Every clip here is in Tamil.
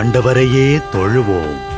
ஆண்டவரையே தொழுவோம்.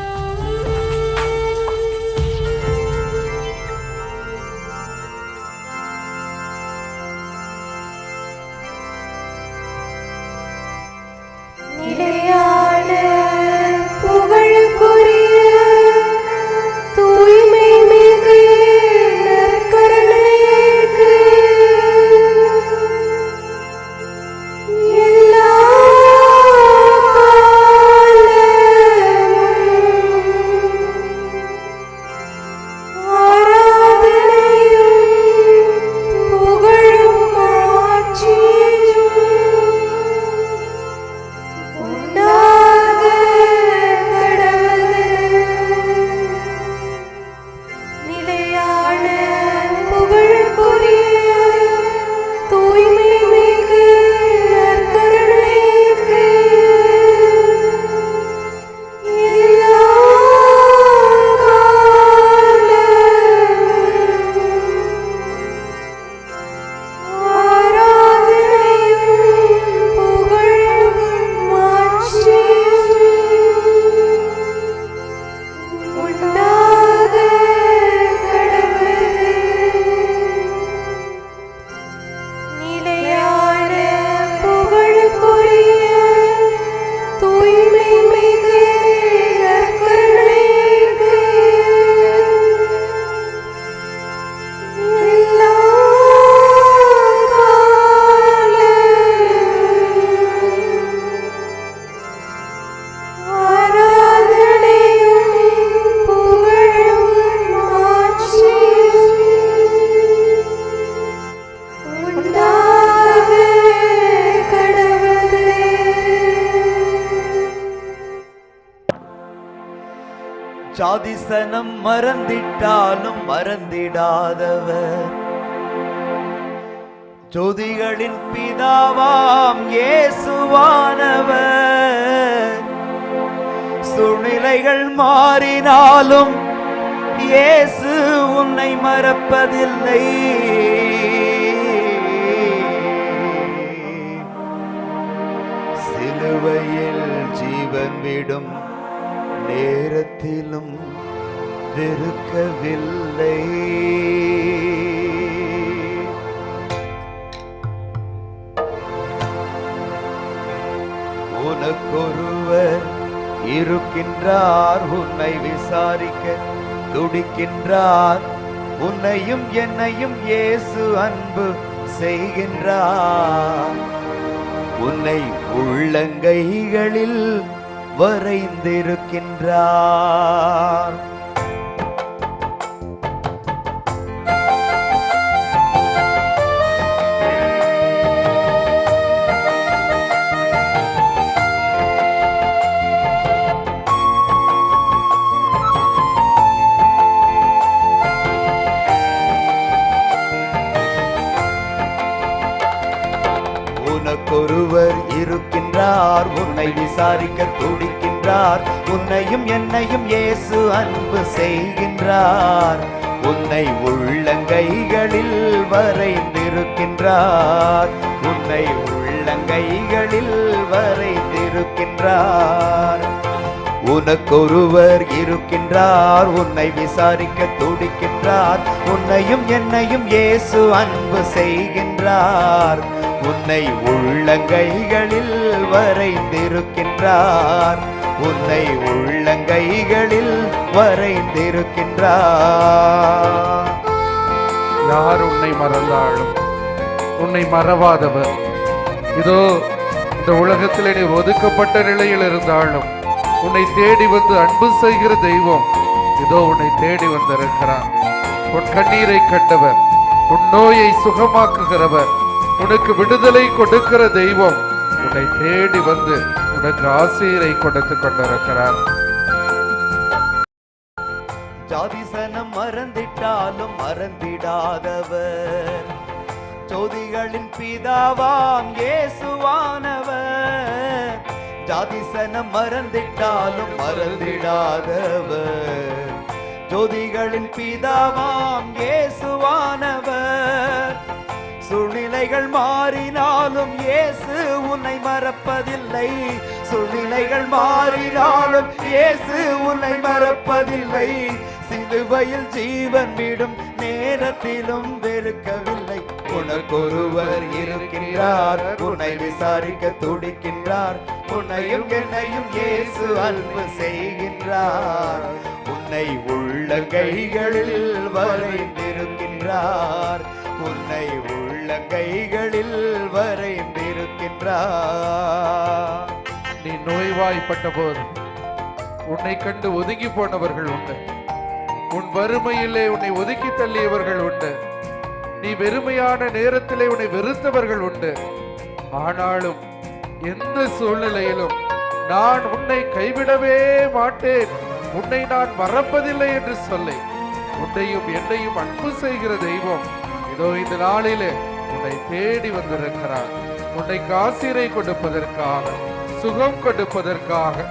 வசனம் மறந்திட்டாலும் மறந்திடாதவர். ஜோதிகளின் பிதாவாம் இயேசுவானவர். சூழ்நிலைகள் மாறினாலும் இயேசு உன்னை மறப்பதில்லை. சிலுவையில் ஜீவன் விடும் நேரத்திலும் வெறுக்கவில்லை உனக்கொருவர் இருக்கின்றார் உன்னை விசாரிக்க துடிக்கின்றார். உன்னையும் என்னையும் இயேசு அன்பு செய்கின்றார். உன்னை உள்ளங்கைகளில் வரைந்திருக்கின்றார். உன்னையும் என்னையும் இயேசு அன்பு செய்கின்றார். உன்னை உள்ளங்கைகளில் வரைந்திருக்கின்றார். உன்னை உள்ளங்கைகளில் வரைந்திருக்கின்றார். உனக்கொருவர் இருக்கின்றார் உன்னை விசாரிக்க துடிக்கின்றார். உன்னையும் என்னையும் இயேசு அன்பு செய்கின்றார். உன்னை உள்ளங்கைகளில் வரைந்திருக்கின்றார். உன்னை உள்ளங்கைகளில் வரைந்திருக்கின்றார். யார் உன்னை மறந்தாலும் உன்னை மறவாதவர். இதோ இந்த உலகத்தில் நீ ஒதுக்கப்பட்ட நிலையில் இருந்தாலும் உன்னை தேடி வந்து அன்பு செய்கிற தெய்வம் இதோ உன்னை தேடி வந்திருக்கிறார் உன் கண்ணீரை கண்டவர் உன் நோயை சுகமாக்குகிறவர் உனக்கு விடுதலை கொடுக்கிற தெய்வம் உன்னை தேடி வந்து உனக்கு ஆசீரை கொடுத்து கொண்டிருக்கிறார். ஜாதிசனம் மறந்திட்டாலும் மறந்திடாதவர். ஜோதிகளின் பிதாவாம் இயேசுவானவர். ஜாதிசனம் மறந்திட்டாலும் மறந்திடாதவர். ஜோதிகளின் பிதாவாம் இயேசுவானவர். சூழ்நிலைகள் மாறினாலும் இயேசு உன்னை மறப்பதில்லை. சூழ்நிலைகள் மாறினாலும் இயேசு உன்னை மறப்பதில்லை. சிலுவையில் ஜீவன் விடும் நேரத்திலும் வெறுக்கவில்லை. உனக்கொருவர் இருக்கின்றார் உன்னை விசாரிக்க துடிக்கின்றார். உன்னையும் என்னையும் இயேசு அன்பு செய்கின்றார். உன்னை உள்ள கைகளில் வரைந்திருக்கின்றார். உன்னை கைகளில் வரைந்திருக்கின்றார். நீ நோய்வாய்ப்பட்ட போது உன்னை கண்டு ஒதுங்கி போனவர்கள் உண்டு. உன் வறுமையிலே உன்னை ஒதுக்கி தள்ளியவர்கள் உண்டு. நீ வெறுமையான நேரத்திலே உன்னை வெறுத்தவர்கள் உண்டு. ஆனாலும் எந்த சூழ்நிலையிலும் நான் உன்னை கைவிடவே மாட்டேன். உன்னை நான் மறப்பதில்லை என்று சொல்லி உன்னையும் என்னையும் அன்பு செய்கிற தெய்வம் இதோ இந்த நாளிலே உன்னை தேடி வந்திருக்கிறார். உன்னை காசிரை கொடுப்பதற்காக சுகம் கொடுப்பதற்காக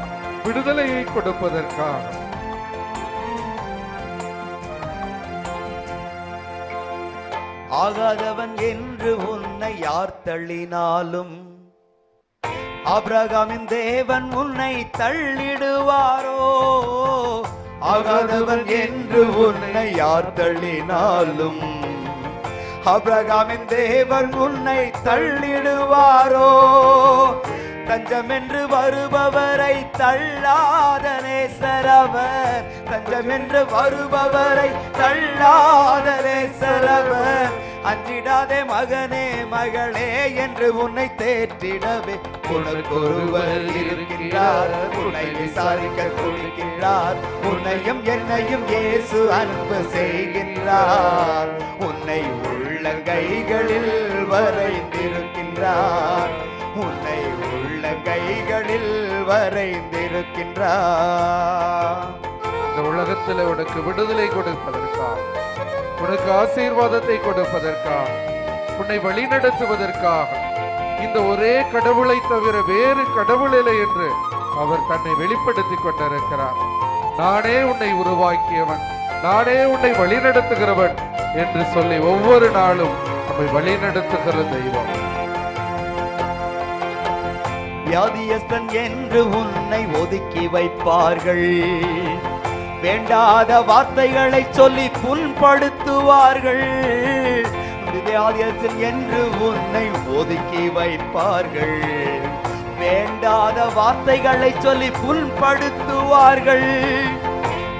விடுதலையை கொடுப்பதற்காக. ஆகாதவன் என்று உன்னை யார் தள்ளினாலும் ஆபிரகாமின் தேவன் உன்னை தள்ளிடுவாரோ? ஆகாதவன் என்று உன்னை யார் தள்ளினாலும் அபிரகாமின் தேவன் உன்னை தள்ளிடுவாரோ? தஞ்சம் என்று வருபவரை தள்ளாத நேசரவர் தஞ்சம் என்று வருபவரை தள்ளாத நேசரவர் அஞ்சிடாதே மகனே மகளே என்று உன்னை தேற்றிடவே. உனக்கொருவர் இருக்கின்றார் உன்னை விசாரிக்க துடிக்கின்றார் உன்னையும் என்னையும் இயேசு அன்பு செய்கின்றார். உன்னை வரைந்திருக்கின்றார். இந்த உலகத்தில் உனக்கு விடுதலை கொடுப்பதற்கா உனக்கு ஆசீர்வாதத்தை கொடுப்பதற்கா உன்னை வழிநடத்துவதற்காக இந்த ஒரே கடவுளை தவிர வேறு கடவுள் இல்லை என்று அவர் தன்னை வெளிப்படுத்திக் கொண்டிருக்கிறார். நானே உன்னை உருவாக்கியவன் நானே உன்னை வழிநடத்துகிறவன் என்று சொல்லி ஒவ்வொரு நாளும் நம்மை வழிநடத்துகிற தெய்வம். வியாதியஸ்தன் என்று உன்னை ஒதுக்கி வைப்பார்கள். வேண்டாத வார்த்தைகளை சொல்லி புண்படுத்துவார்கள். வியாதியஸ்தன் என்று உன்னை ஒதுக்கி வைப்பார்கள். வேண்டாத வார்த்தைகளை சொல்லி புண்படுத்துவார்கள்.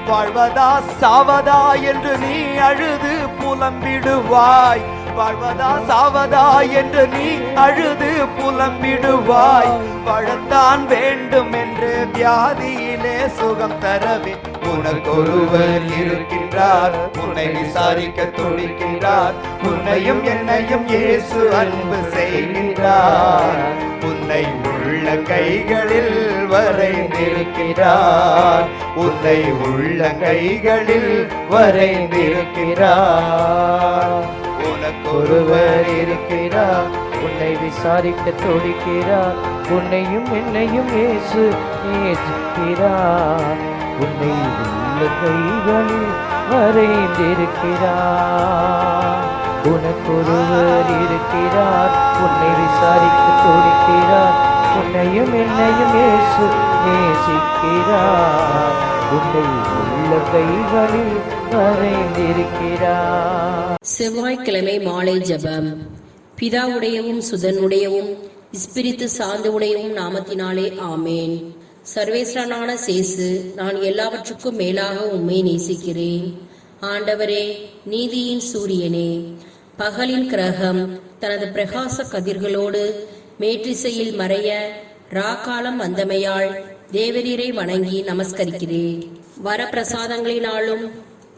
வாழ்வதா சாவதா என்று நீ அழுது புலம்பிடுவாய். வாழ்வதா சாவதா என்று நீ அழுது புலம்பிடுவாய். வாழத்தான் வேண்டும் என்று வியாதியிலே சுகம் தரவே. உனக்கொருவர் இருக்கின்றார் உன்னை விசாரிக்க துணிக்கின்றார் உன்னையும் என்னையும் இயேசு அன்பு செய்கின்றார். உன்னை உள்ள கைகளில் வரைந்திருக்கிறார் உன்னை உள்ள கைகளில் வரைந்திருக்கிறார் உனக்கு ஒருவர் இருக்கிறார். உன்னை விசாரிக்க துடிக்கிறார். உன்னையும் என்னையும் இயேசு நேசிக்கிறார். உன்னை உள்ள கைகளில் வரைந்திருக்கிறார். உனக்கு ஒருவர் இருக்கிறார். உன்னை விசாரிக்க துடிக்கிறார். உன்னையும் என்னையும் ஏசு நேசிக்கிறார். உன்னை உள்ள கைகளில் வரைந்திருக்கிறார் செவ்வாய்க்கிழமை மாலை ஜெபம். பிதாவுடையவும் சுதனுடையவும் இஸ்பிரித்து சார்ந்து உடையவும் நாமத்தினாலே ஆமேன். சர்வேஸ்வரனான சேசு நான் எல்லாவற்றுக்கும் மேலாக உம்மை நேசிக்கிறேன். ஆண்டவரே நீதியின் சூரியனே பகலின் கிரகம் தனது பிரகாச கதிர்களோடு மேற்றிசையில் மறைய ராக்காலம் வந்தமையால் தேவரீரை வணங்கி நமஸ்கரிக்கிறேன் வரப்பிரசாதங்களினாலும்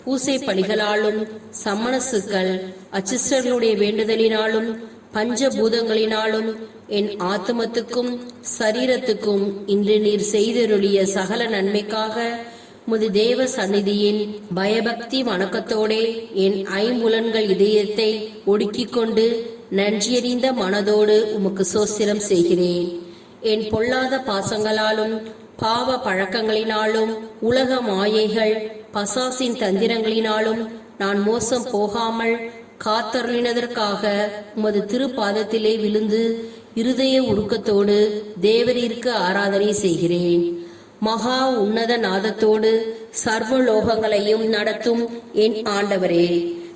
பூசை பலிகளாலும் சம்மணசுக்கள் அச்சிஸ்டர்களுடைய வேண்டுதலினாலும் பஞ்சபூதங்களினாலும் என் ஆத்மத்துக்கும் சரீரத்துக்கும் இன்று நீர் செய்தருளிய சகல நன்மைக்காக முது தேவ சந்நிதியின் பயபக்தி வணக்கத்தோடே என் ஐம்புலன்கள் இதயத்தை ஒடுக்கிக் கொண்டு நன்றியறிந்த மனதோடு உமக்கு சோசிரம் செய்கிறேன். என் பொல்லாத பாசங்களாலும் பாவ பழக்கங்களினாலும் உலக மாயைகள் பசாசின் தந்திரங்களினாலும் நான் மோசம் போகாமல் காத்தருளினதற்காக உமது திருப்பாதத்திலே விழுந்து இருதய உருக்கத்தோடு தேவரீருக்கு ஆராதனை செய்கிறேன். மகா உன்னத நாதத்தோடு சர்வலோகங்களையும் நடத்தும் என் ஆண்டவரே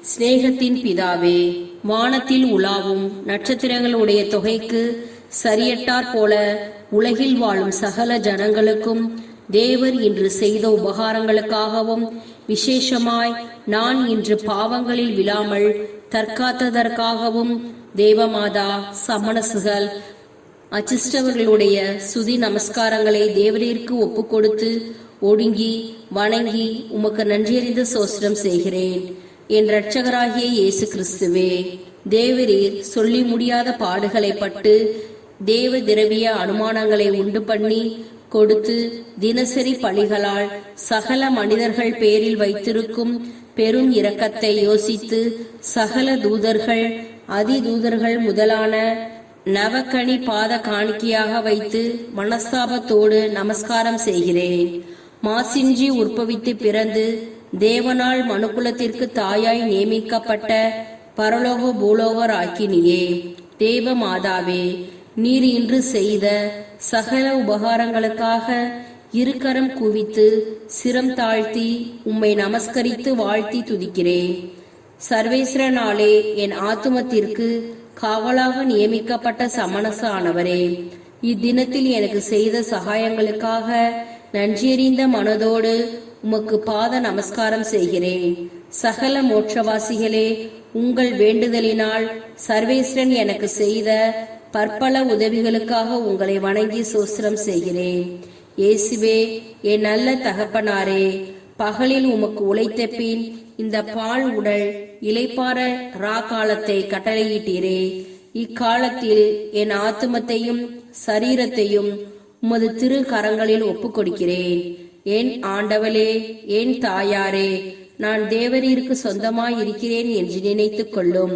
சிநேகத்தின் பிதாவே. வானத்தில் உலாவும் நட்சத்திரங்களுடைய தொகைக்கு சரியட்டாற் போல உலகில் வாழும் சகல ஜனங்களுக்கும் தேவர் இன்று செய்த உபகாரங்களுக்காகவும் விசேஷமாய் நான் இன்று பாவங்களில் விழாமல் தற்காத்ததற்காகவும் தேவமாதா சமணசுகள் அச்சிஷ்டவர்களுடைய சுதி நமஸ்காரங்களை தேவரீருக்கு ஒப்பு கொடுத்து ஒடுங்கி வணங்கி உமக்கு நன்றியறிந்த சோஸ்திரம் செய்கிறேன். என் இரட்சகராகிய இயேசு கிறிஸ்துவே தேவரீர் சொல்லி முடியாத பாடுகளை பட்டு தேவ திரவிய அனுமானங்களை உண்டு பண்ணி கொடுத்து தினசரி பணிகளால் சகல மனிதர்கள் பேரில் வைத்திருக்கும் பெரும் இரக்கத்தை யோசித்து சகல தூதர்கள் அதிதூதர்கள் முதலான நவக்கணி பாத காணிக்கையாக வைத்து மனஸ்தாபத்தோடு நமஸ்காரம் செய்கிறேன். மாசின்றி உற்பவித்து பிறந்து தேவனால் மனுக்குலத்திற்கு தாயாய் நியமிக்கப்பட்ட பரலோக பூலோகர் ஆக்கினியே தேவ மாதாவே நீர் இன்று செய்த சகல உபகாரங்களுக்காக இருக்கரம் குவித்து சிரம் தாழ்த்தி உம்மை நமஸ்கரித்து வாழ்த்தி துதிக்கிறேன் சர்வேஸ்வரனாலே என் ஆத்துமத்திற்கு காவலாக நியமிக்கப்பட்ட சமணச ஆனவரே இத்தினத்தில் எனக்கு செய்த சகாயங்களுக்காக நன்றியறிந்த மனதோடு உமக்கு பாத நமஸ்காரம் செய்கிறேன். சகல மோட்சவாசிகளே உங்கள் வேண்டுதலினால் சர்வேஸ்வரன் எனக்கு செய்த பற்பல உதவிகளுக்காக உங்களை வணங்கி சோஸ்திரம் செய்கிறேன். இயேசுவே என் நல்ல தகப்பனாரே பகலில் உமக்கு உழைத்த பின் இந்த பால் உடல் இலைப்பார ரா காலத்தை கட்டளையிட்டீரே. இக்காலத்தில் என் ஆத்துமத்தையும் சரீரத்தையும் உமது திரு கரங்களில் ஒப்புக் கொடுக்கிறேன் என் ஆண்டவளே என் தாயாரே? நான் தேவரீருக்கு சொந்தமாய் இருக்கிறேன் என்று நினைத்துக் கொள்ளும்.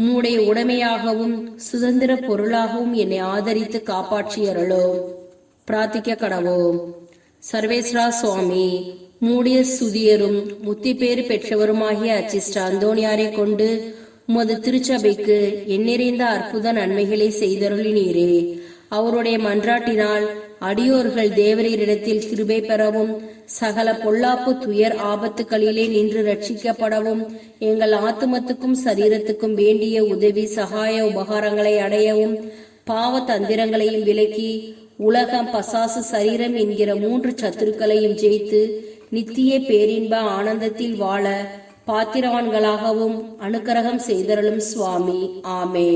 உம்முடைய உடைமையாகவும் சுதந்திர பொருளாகவும் என்னை ஆதரித்து காப்பாற்றியறளோ பிரார்த்திக்க கடவோம் சர்வேஸ்வரா சுவாமி மூடிய சுதியரும் முத்தி பேறு பெற்றவருமாகிய அச்சிஷ்ட அந்தோணியாரை கொண்டு உமது திருச்சபைக்கு எண்ணிறைந்த அற்புத நன்மைகளை செய்தருளினீரே. அவருடைய மன்றாட்டினால் அடியோர்கள் தேவரீரிடத்தில் கிருபை பெறவும் சகல பொல்லாப்பு துயர் ஆபத்துகளிலே நின்று ரட்சிக்கப்படவும் எங்கள் ஆத்துமத்துக்கும் சரீரத்துக்கும் வேண்டிய உதவி சகாய உபகாரங்களை அடையவும் பாவ தந்திரங்களையும் விலக்கி உலகம் பசாசு சரீரம் என்கிற மூன்று சத்துருக்களையும் ஜெயித்து நித்திய பேரின்ப ஆனந்தத்தில் வாழ பாத்திரவான்களாகவும் அனுக்கிரகம் செய்தருளும் சுவாமி. ஆமே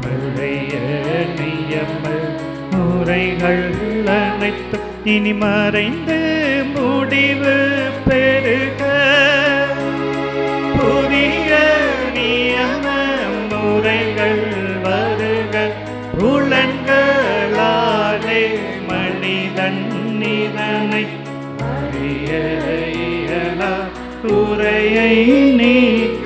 பழைய நியம முறைகள் அனைத்தும் இனி மறைந்து முடிவு பெருக புதிய நியம முறைகள் வருக. புலன்களாலே மனிதன் நிதனை அறிய உரையை நீக்க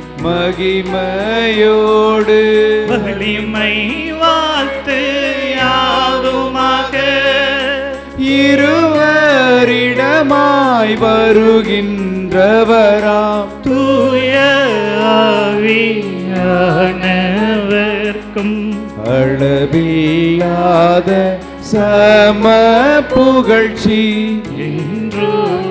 மகிமையோடு. வலிமை வாழ்த்து யாதுமாக இருவரிடமாய் வருகின்றவராம். தூய ஆவியானவர்க்கும். அளவில்லாத சம புகழ்ச்சி. என்றுமே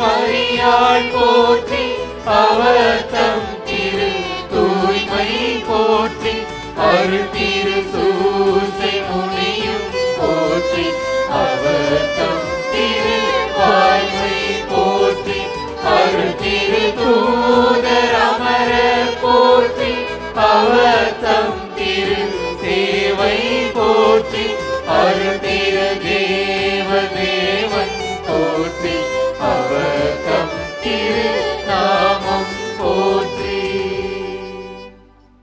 மரியாள் போற்றி அவர்